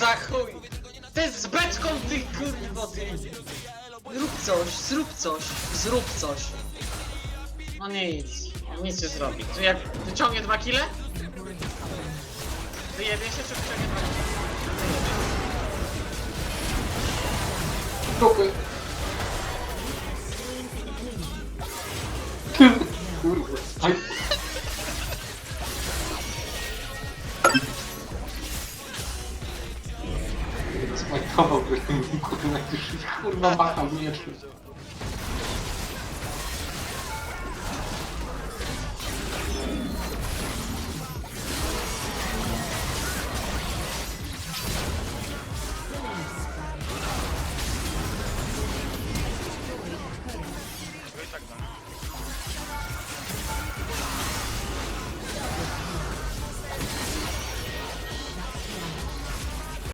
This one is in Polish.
za chuj? Ty z beczką ty kurwo ty! Zrób coś, zrób coś, zrób coś. No nic, nic nie zrobi. Tu jak wyciągnie dwa kile? Wyjebie się czy wyciągnie dwa kile? Dupy. Kurwa. Aj. Spajkował, kurwa, kurwa, kurwa, machał mieczem.